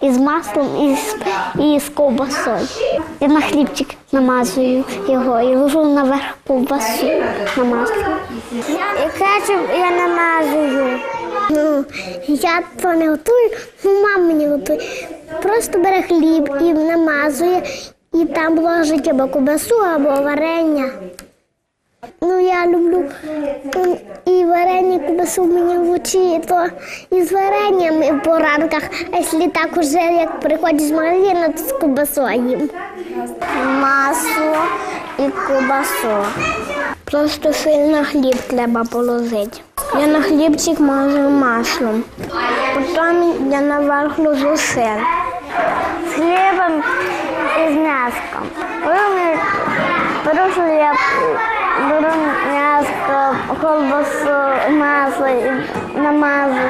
із маслом і з, і з ковбасою. Я на хлібчик намазую його і ложу наверх ковбасу на масло. І кетчуп я намазую. Ну, я то не готую, ну мама мені готує. Просто бере хліб і намазує, і там ложить або ковбасу, або варення. Ну, я люблю і варення, і ковбасу мені в очі, то і з варенням і по ранках, а якщо так уже як приходять з магазину, то з ковбасою їм. Масло і ковбасу. Просто сильно хліб треба положити. Я на хлібчик мажу маслом. Потім я наверх ложу сир. З хлібом і з м'яском. Беру хліб, беру м'яско, колбасу, масло, і намазу,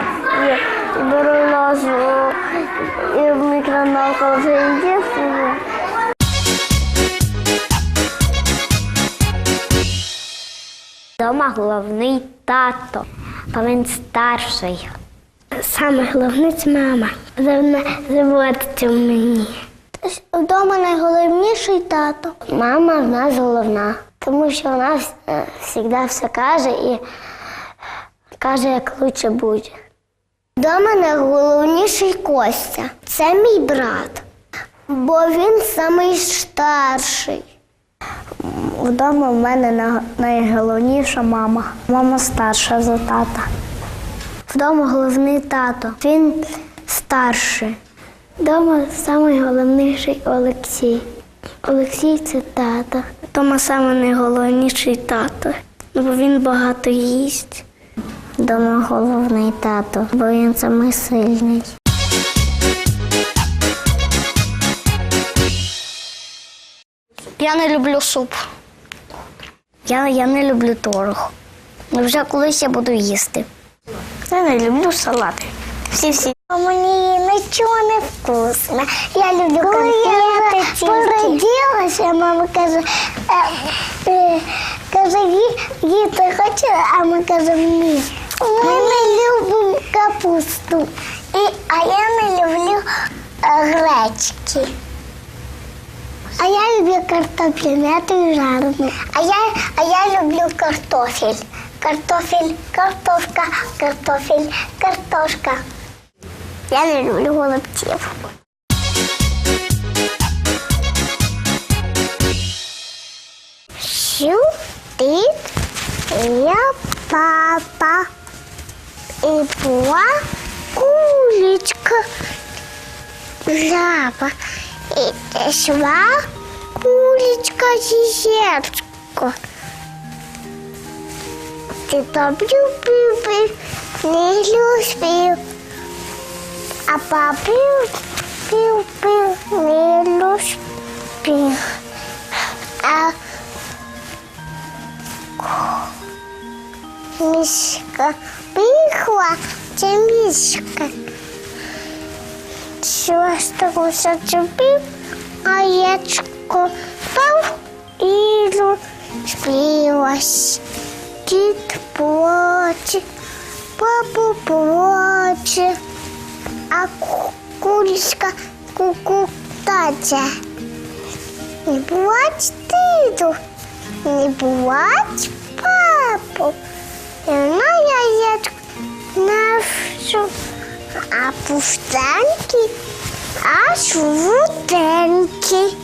і, і беру ложу, і в мікроволновку вже їсти. Дома головний тато, а він старший. Саме головне це мама. Вона заботиться в мені. Вдома найголовніший тато. Мама в нас головна, тому що вона завжди все каже і каже, як краще буде. Вдома найголовніший Костя. Це мій брат, бо він самий старший. Вдома в мене найголовніша мама. Мама старша за тата. Вдома головний тато. Він старший. Вдома найголовніший Олексій. Олексій це тато. Вдома найголовніший тато, ну, бо він багато їсть. Вдома головний тато, бо він самий сильний. Я не люблю суп. Я, я не люблю творог. Вже колись я буду їсти. Я не люблю салати. Всі-всі. А мені нічого не вкусно. Я люблю Коли я породилася, мама каже, е, е, каже, «Ї- їсти хоче, а ми кажемо ні. Ми не любимо капусту. І, а я не люблю е, гречки. А я люблю картопляняту і жарену. А я, а я люблю картофель. Картофель, картошка, картофель, картошка. Я не люблю голубців. Сюди я папа. І була кулечка. Жаба. І шла кулечка зізерчко. Ти там любив, не любив. А папу пив, пив, не любив. А мішка бігла, це мішка. Що ж того зачепив, а яичко пав і розбилось. Дід плаче, папа плаче, А ку- курочка кукутаче. Не плач, тиду, не плач, папу. І вона яєчко нашу, а пустенький, аж жовтенькі.